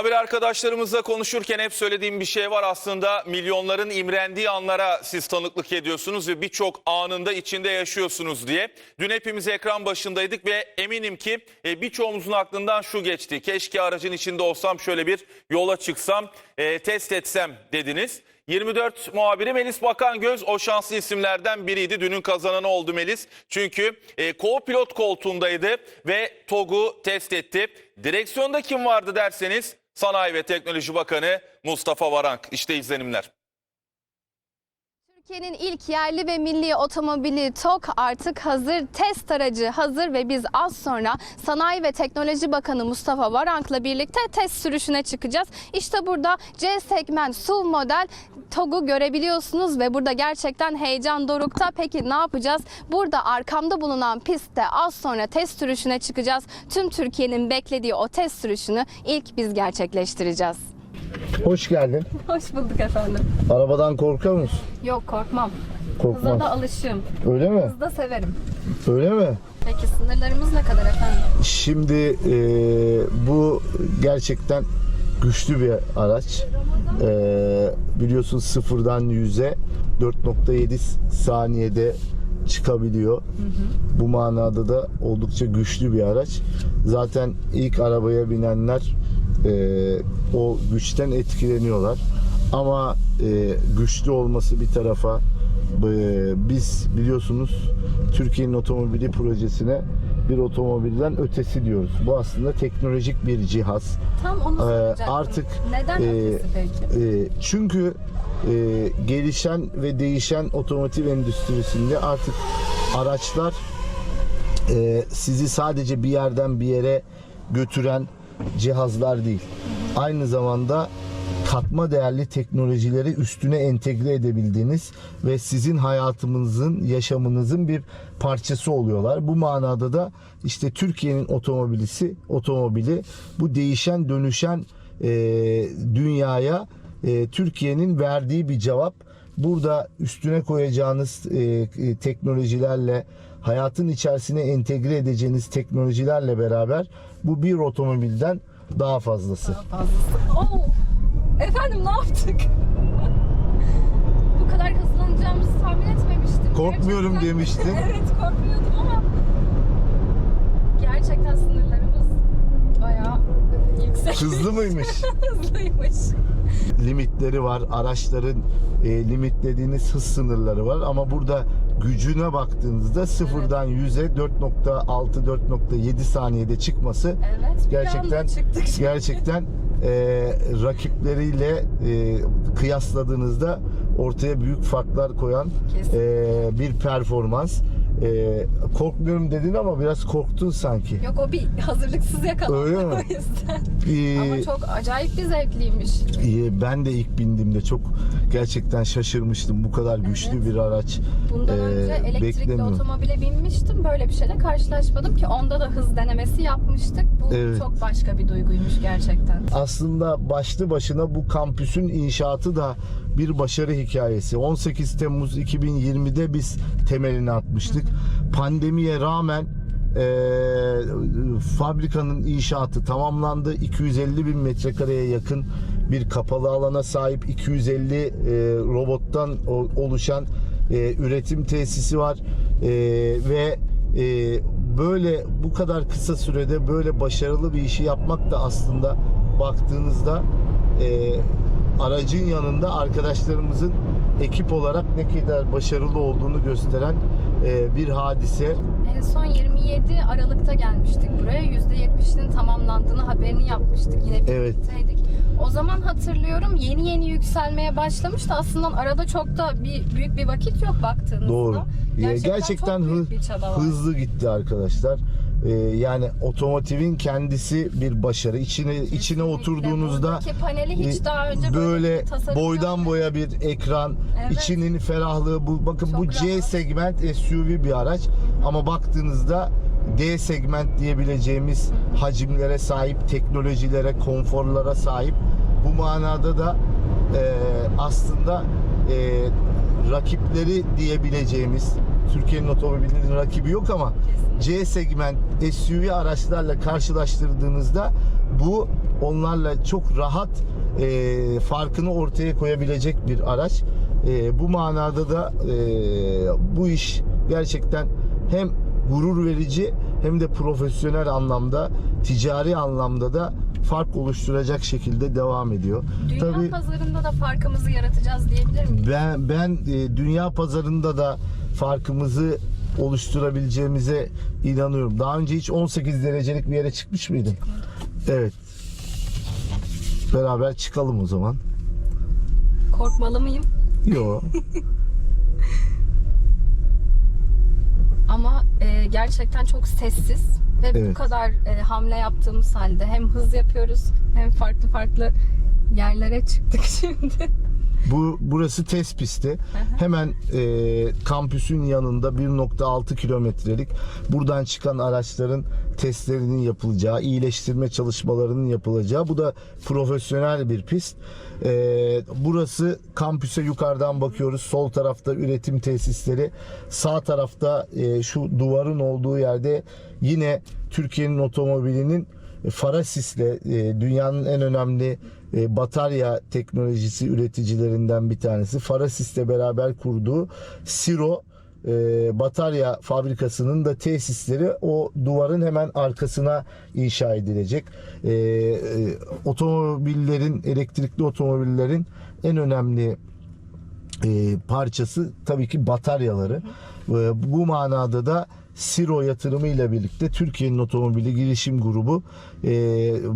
Haber arkadaşlarımızla konuşurken hep söylediğim bir şey var aslında milyonların imrendiği anlara siz tanıklık ediyorsunuz ve birçok anında içinde yaşıyorsunuz diye. Dün hepimiz ekran başındaydık ve eminim ki e, birçoğumuzun aklından şu geçti. Keşke aracın içinde olsam şöyle bir yola çıksam e, test etsem dediniz. 24 muhabiri Melis Bakangöz o şanslı isimlerden biriydi. Dünün kazananı oldu Melis. Çünkü e, co-pilot koltuğundaydı ve TOG'u test etti. Direksiyonda kim vardı derseniz Sanayi ve Teknoloji Bakanı Mustafa Varank. İşte izlenimler. Türkiye'nin ilk yerli ve milli otomobili TOK artık hazır, test aracı hazır ve biz az sonra Sanayi ve Teknoloji Bakanı Mustafa Varank'la birlikte test sürüşüne çıkacağız. İşte burada C segment SUV model TOG'u görebiliyorsunuz ve burada gerçekten heyecan dorukta. Peki ne yapacağız? Burada arkamda bulunan pistte az sonra test sürüşüne çıkacağız. Tüm Türkiye'nin beklediği o test sürüşünü ilk biz gerçekleştireceğiz. Hoş geldin. Hoş bulduk efendim. Arabadan korkuyor musun? Yok korkmam. Hıza Korkmaz. da alışığım. Öyle mi? Hız da severim. Öyle mi? Peki sınırlarımız ne kadar efendim? Şimdi e, bu gerçekten güçlü bir araç. E, biliyorsun sıfırdan yüze 4.7 saniyede çıkabiliyor. Bu manada da oldukça güçlü bir araç. Zaten ilk arabaya binenler e, o güçten etkileniyorlar. Ama e, güçlü olması bir tarafa e, biz biliyorsunuz Türkiye'nin otomobili projesine bir otomobilden ötesi diyoruz. Bu aslında teknolojik bir cihaz. Tam onu Ee, soracaktım. artık, Neden e, ötesi peki? E, çünkü e, gelişen ve değişen otomotiv endüstrisinde artık araçlar e, sizi sadece bir yerden bir yere götüren cihazlar değil. Aynı zamanda katma değerli teknolojileri üstüne entegre edebildiğiniz ve sizin hayatınızın, yaşamınızın bir parçası oluyorlar. Bu manada da işte Türkiye'nin otomobilisi, otomobili bu değişen, dönüşen e, dünyaya e, Türkiye'nin verdiği bir cevap. Burada üstüne koyacağınız e, e, teknolojilerle hayatın içerisine entegre edeceğiniz teknolojilerle beraber bu bir otomobilden daha fazlası. Fazlası. Oo! Efendim ne yaptık? Bu kadar hızlanacağımızı tahmin etmemiştim. Korkmuyorum Gerçekten- demiştin. evet korkmuyordum ama gerçekten sınırlarımız bayağı yüksek. Hızlı mıymış? Hızlıymış. Limitleri var. Araçların e, limitlediğiniz hız sınırları var ama burada gücüne baktığınızda sıfırdan 100'e 4.6 4.7 saniyede çıkması Evet. gerçekten gerçekten e, rakipleriyle e, kıyasladığınızda ortaya büyük farklar koyan e, bir performans. E, korkmuyorum dedin ama biraz korktun sanki. Yok o bir hazırlıksız yakalandı Öyle mi? o yüzden. E, Ama çok acayip bir zevkliymiş. e, ben de ilk bindiğimde çok gerçekten şaşırmıştım. Bu kadar güçlü Evet. bir araç. Bundan e, önce elektrikli otomobile binmiştim. Böyle bir şeyle karşılaşmadım ki onda da hız denemesi yapmıştık. Bu Evet. çok başka bir duyguymuş gerçekten. aslında başlı başına bu kampüsün inşaatı da bir başarı hikayesi. 18 Temmuz 2020'de biz temelini atmıştık. Pandemiye rağmen e, fabrikanın inşaatı tamamlandı. 250 bin metrekareye yakın bir kapalı alana sahip 250 e, robottan oluşan e, üretim tesisi var E, ve e, böyle bu kadar kısa sürede böyle başarılı bir işi yapmak da aslında baktığınızda e, aracın yanında arkadaşlarımızın ekip olarak ne kadar başarılı olduğunu gösteren e, bir hadise. En son 27 Aralık'ta gelmiştik buraya. %70'inin tamamlandığını haberini yapmıştık. Yine Evet. birlikteydik. O zaman hatırlıyorum yeni yeni yükselmeye başlamıştı. Aslında arada çok da bir büyük bir vakit yok baktığınızda. Doğru. Gerçekten, Gerçekten hı- hızlı gitti arkadaşlar. E, yani otomotivin kendisi bir başarı. İçine içine Kesinlikle. oturduğunuzda Buradaki paneli hiç e, daha önce böyle tasarım boydan boya bir ekran, Evet. içinin ferahlığı bu bakın Çok bu C rahat. segment SUV bir araç ama baktığınızda D segment diyebileceğimiz hacimlere sahip, teknolojilere, konforlara sahip. Bu manada da e, aslında e, rakipleri diyebileceğimiz Türkiye'nin otomobilinin rakibi yok ama C segment SUV araçlarla karşılaştırdığınızda bu onlarla çok rahat e, farkını ortaya koyabilecek bir araç. E, bu manada da e, bu iş gerçekten hem gurur verici hem de profesyonel anlamda, ticari anlamda da fark oluşturacak şekilde devam ediyor. Dünya Tabii pazarında da farkımızı yaratacağız diyebilir miyiz? ben ben e, dünya pazarında da farkımızı oluşturabileceğimize inanıyorum. Daha önce hiç 18 derecelik bir yere çıkmış mıydın? Evet. Beraber çıkalım o zaman. Korkmalı mıyım? Yo. Ama e, gerçekten çok sessiz ve bu Evet. kadar e, hamle yaptığımız halde hem hız yapıyoruz hem farklı farklı yerlere çıktık şimdi. Bu burası test pisti. Hemen e, kampüsün yanında 1.6 kilometrelik buradan çıkan araçların testlerinin yapılacağı, iyileştirme çalışmalarının yapılacağı. Bu da profesyonel bir pist. E, burası kampüse yukarıdan bakıyoruz. Sol tarafta üretim tesisleri, sağ tarafta e, şu duvarın olduğu yerde yine Türkiye'nin otomobilinin Farasis'le e, dünyanın en önemli e, batarya teknolojisi üreticilerinden bir tanesi. Farasis'le beraber kurduğu Siro e, batarya fabrikasının da tesisleri o duvarın hemen arkasına inşa edilecek. E, e, otomobillerin, elektrikli otomobillerin en önemli e, parçası tabii ki bataryaları. E, bu manada da Siro yatırımıyla birlikte Türkiye'nin otomobili girişim grubu e,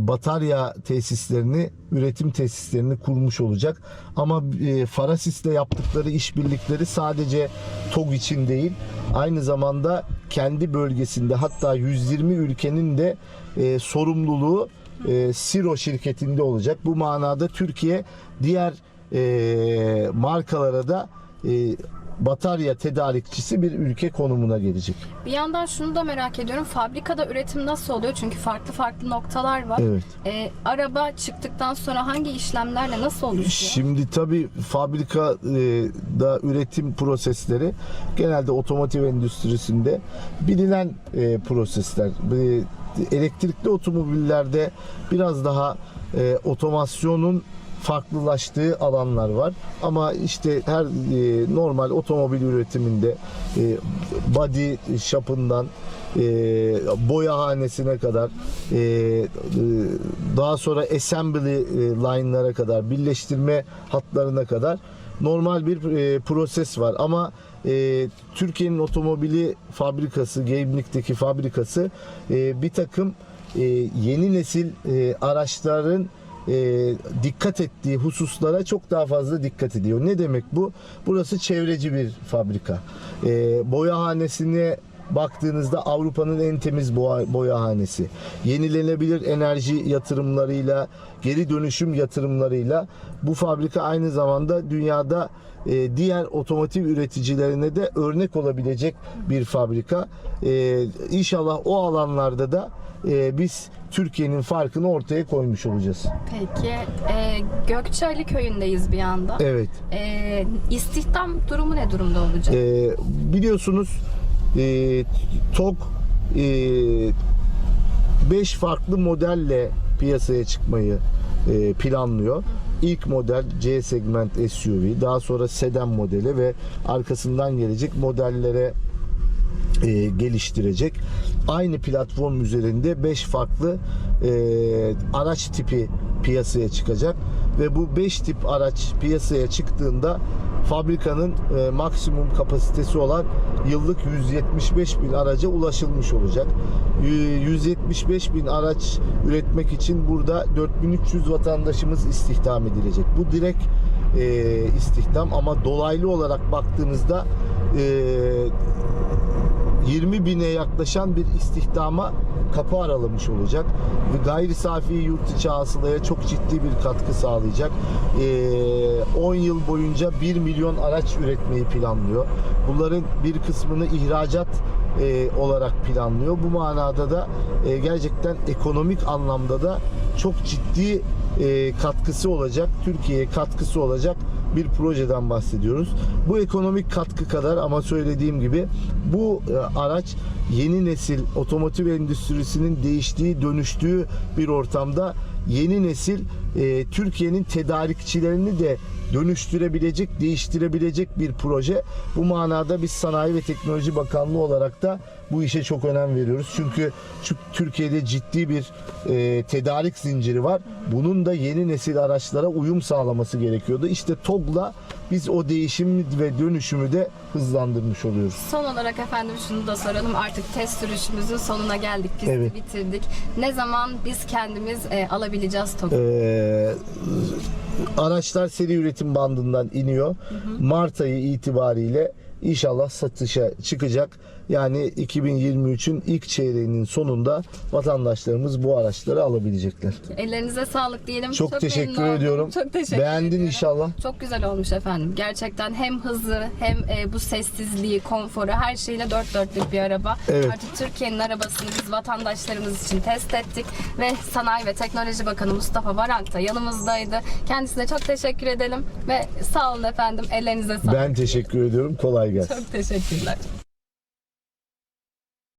batarya tesislerini, üretim tesislerini kurmuş olacak. Ama e, Farasis'le yaptıkları işbirlikleri sadece TOG için değil, aynı zamanda kendi bölgesinde hatta 120 ülkenin de e, sorumluluğu e, Siro şirketinde olacak. Bu manada Türkiye diğer e, markalara da e, batarya tedarikçisi bir ülke konumuna gelecek. Bir yandan şunu da merak ediyorum. Fabrikada üretim nasıl oluyor? Çünkü farklı farklı noktalar var. Evet. E, araba çıktıktan sonra hangi işlemlerle nasıl oluşuyor? Şimdi tabii fabrikada üretim prosesleri genelde otomotiv endüstrisinde bilinen e, prosesler. E, elektrikli otomobillerde biraz daha e, otomasyonun farklılaştığı alanlar var. Ama işte her e, normal otomobil üretiminde e, body shop'ından e, boyahanesine kadar e, e, daha sonra assembly e, line'lara kadar birleştirme hatlarına kadar normal bir e, proses var ama e, Türkiye'nin otomobili fabrikası Gemlik'teki fabrikası e, bir takım e, yeni nesil e, araçların e, dikkat ettiği hususlara çok daha fazla dikkat ediyor. Ne demek bu? Burası çevreci bir fabrika. E, boyahanesine baktığınızda Avrupa'nın en temiz boya, boyahanesi. Yenilenebilir enerji yatırımlarıyla, geri dönüşüm yatırımlarıyla bu fabrika aynı zamanda dünyada e, diğer otomotiv üreticilerine de örnek olabilecek bir fabrika. E, inşallah o alanlarda da e, biz Türkiye'nin farkını ortaya koymuş olacağız. Peki e, Gökçeali köyündeyiz bir anda. Evet. E, istihdam durumu ne durumda olacak? E, biliyorsunuz e, TOG 5 farklı modelle piyasaya çıkmayı e, planlıyor. İlk model C segment SUV, daha sonra sedan modeli ve arkasından gelecek modellere e, geliştirecek. Aynı platform üzerinde 5 farklı e, araç tipi piyasaya çıkacak ve bu 5 tip araç piyasaya çıktığında fabrikanın e, maksimum kapasitesi olan yıllık 175 bin araca ulaşılmış olacak. Y- 175 bin araç üretmek için burada 4300 vatandaşımız istihdam edilecek. Bu direkt e, istihdam ama dolaylı olarak baktığınızda e, 20 bine yaklaşan bir istihdama kapı aralamış olacak ve gayri safi yurt içi hasılaya çok ciddi bir katkı sağlayacak. Ee, 10 yıl boyunca 1 milyon araç üretmeyi planlıyor. Bunların bir kısmını ihracat e, olarak planlıyor. Bu manada da e, gerçekten ekonomik anlamda da çok ciddi e, katkısı olacak, Türkiye'ye katkısı olacak bir projeden bahsediyoruz. Bu ekonomik katkı kadar ama söylediğim gibi bu e, araç yeni nesil otomotiv endüstrisinin değiştiği, dönüştüğü bir ortamda yeni nesil e, Türkiye'nin tedarikçilerini de dönüştürebilecek, değiştirebilecek bir proje. Bu manada biz Sanayi ve Teknoloji Bakanlığı olarak da bu işe çok önem veriyoruz. Çünkü Türkiye'de ciddi bir e, tedarik zinciri var. Bunun da yeni nesil araçlara uyum sağlaması gerekiyordu. İşte TOG'la biz o değişimi ve dönüşümü de hızlandırmış oluyoruz. Son olarak efendim şunu da soralım. Artık test sürüşümüzün sonuna geldik. Pisti Evet. bitirdik. Ne zaman biz kendimiz e, alabileceğiz TOG'u? Ee, araçlar seri üretim bandından iniyor. Mart ayı itibariyle inşallah satışa çıkacak. Yani 2023'ün ilk çeyreğinin sonunda vatandaşlarımız bu araçları alabilecekler. Ellerinize sağlık diyelim. Çok, teşekkür memnun oldum. ediyorum. Çok teşekkür Beğendin ediyorum. inşallah. Çok güzel olmuş efendim. Gerçekten hem hızı hem e, bu sessizliği, konforu her şeyle dört dörtlük bir araba. Evet. Artık Türkiye'nin arabasını biz vatandaşlarımız için test ettik ve Sanayi ve Teknoloji Bakanı Mustafa Varank da yanımızdaydı. Kendisine çok teşekkür edelim ve sağ olun efendim. Ellerinize sağlık. Ben teşekkür ediyorum. Kolay gelsin. Çok teşekkürler.